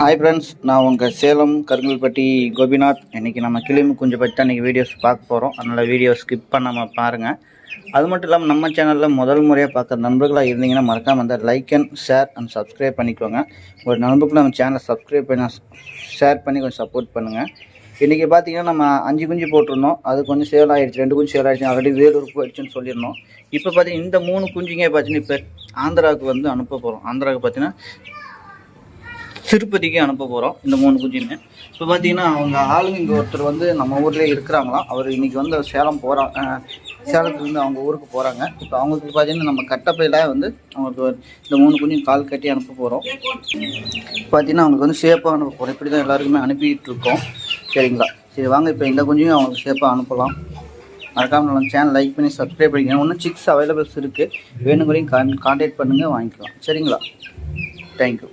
Hi friends நான் உங்கள் சேலம் கருங்கல்பட்டி கோபிநாத். இன்றைக்கி நம்ம கிளிமு குஞ்சு பற்றி தான் இன்றைக்கி வீடியோஸ் பார்க்க போகிறோம் அதனால் வீடியோ ஸ்கிப் பண்ணாமல் பாருங்கள் அது மட்டும் இல்லாமல் நம்ம சேனலில் முதல் முறையாக பார்க்குற நண்பர்களாக இருந்தீங்கன்னா மறக்காமல் அந்த like and share and subscribe பண்ணிக்கோங்க. ஒரு நண்பருக்கு நம்ம சேனலை சப்ஸ்கிரைப் பண்ண ஷேர் பண்ணி கொஞ்சம் சப்போர்ட் பண்ணுங்கள் இன்றைக்கி பார்த்தீங்கன்னா நம்ம அஞ்சு குஞ்சு போட்டிருந்தோம். அது கொஞ்சம் சேல் ஆகிடுச்சு ரெண்டு குஞ்சு சேல் ஆகிடுச்சு ஆல்ரெடி வேலூர் போயிடுச்சுன்னு சொல்லியிருந்தோம். இப்போ பார்த்தீங்கன்னா இந்த மூணு குஞ்சுங்க பார்த்தீங்கன்னா இப்போ ஆந்திராவுக்கு வந்து அனுப்ப போகிறோம் ஆந்திராவுக்கு பார்த்தீங்கன்னா திருப்பதிக்கு அனுப்ப போகிறோம் இந்த மூணு குஞ்சுமே இப்போ பார்த்தீங்கன்னா அவங்க ஆளுங்க இங்கே ஒருத்தர் வந்து நம்ம ஊர்லேயே இருக்கிறாங்களாம் அவர் இன்னைக்கு வந்து சேலம் போகிறாங்க சேலத்துலேருந்து அவங்க ஊருக்கு போகிறாங்க இப்போ அவங்களுக்கு பார்த்தீங்கன்னா நம்ம கட்டப்பையில் வந்து அவங்களுக்கு இந்த மூணு குஞ்சும் கால் கட்டி அனுப்ப போகிறோம் பார்த்தீங்கன்னா அவங்களுக்கு வந்து சேஃபாக அனுப்ப போகிறோம் இப்படி தான் எல்லாருக்குமே அனுப்பிட்டுருக்கோம் சரிங்களா? சரி வாங்க இப்போ இந்த குஞ்சையும் அவங்களுக்கு சேஃபாக அனுப்பலாம். மறக்காமல் நம்ம சேனல் லைக் பண்ணி சப்ஸ்கிரைப் பண்ணிக்கணும் இன்னும் சிக்ஸ் அவைலபிள்ஸ் இருக்குது வேணுங்கிறதையும் கான் கான்டாக்ட் பண்ணுங்கள் வாங்கிக்கலாம். சரிங்களா? தேங்க்யூ